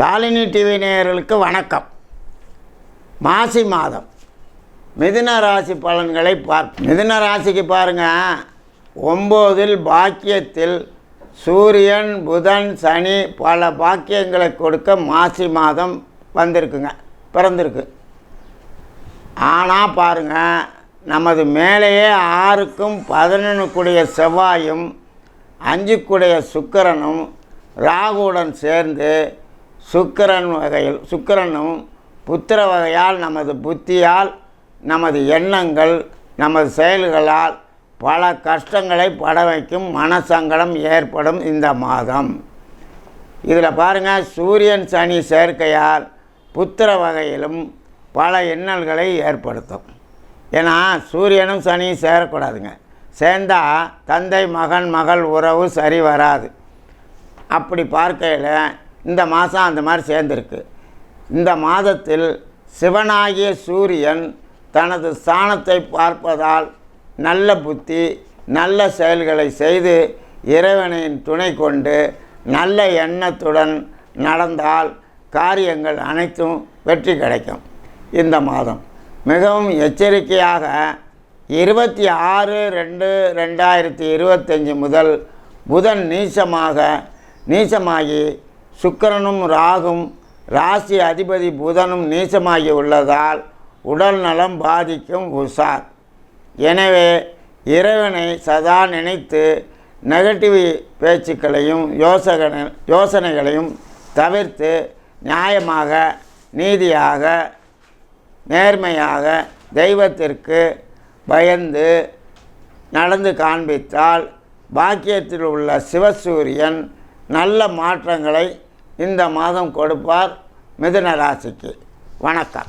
Shalini TV நேயர்களுக்கு வணக்கம். மாசி மாதம். மிதுன ராசி பலன்களை பார்ப்போம் மிதுன ராசிக்கு பாருங்கள் ஒம்போதில் பாக்கியத்தில் சூரியன் புதன் சனி பல பாக்கியங்களை கொடுக்க மாசி மாதம் வந்திருக்குங்க. பிறந்திருக்கு. ஆனால் பாருங்க நமது மேலேயே ஆறுக்கும் பதினொன்றுக்குடைய செவ்வாயும் அஞ்சுக்குடைய சுக்கரனும் ராகுவுடன் சேர்ந்து சுக்கிரன் வகையில் சுக்கிரனும் புத்திர வகையால் நமது புத்தியால் நமது எண்ணங்கள் நமது செயல்களால் பல கஷ்டங்களை பட வைக்கும் மனசங்கடம் ஏற்படும் இந்த மாதம். இதில் பாருங்கள் சூரியன் சனி சேர்க்கையால் புத்திர வகையிலும் பல இன்னல்களை ஏற்படுத்தும். ஏன்னா சூரியனும் சனியும் சேரக்கூடாதுங்க. சேர்ந்தால் தந்தை மகன் மகள் உறவு சரி வராது. அப்படி பார்க்கையில் இந்த மாதம் அந்த மாதிரி சேர்ந்துருக்கு. இந்த மாதத்தில் சிவனாகிய சூரியன் தனது ஸ்தானத்தை பார்ப்பதால் நல்ல புத்தி நல்ல செயல்களை செய்து இறைவனின் துணை கொண்டு நல்ல எண்ணத்துடன் நடந்தால் காரியங்கள் அனைத்தும் வெற்றி கிடைக்கும். இந்த மாதம். மிகவும் எச்சரிக்கையாக இருபத்தி ஆறு ரெண்டு ரெண்டாயிரத்தி இருபத்தஞ்சி முதல் புதன் நீச்சமாக நீச்சமாகி சுக்கிரனும் ராகும் ராசி அதிபதி புதனும் நீசமாகி உள்ளதால் உடல் நலம் பாதிக்கும் உஷார். எனவே இறைவனை சதா நினைத்து நெகட்டிவ் பேச்சுக்களையும் யோசனை யோசனைகளையும் தவிர்த்து நியாயமாக நீதியாக நேர்மையாக தெய்வத்திற்கு பயந்து நடந்து காண்பித்தால் பாக்கியத்தில் உள்ள சிவசூரியன் நல்ல மாற்றங்களை இந்த மாதம் கொடுப்பார் மிதுன ராசிக்கு. வணக்கம்.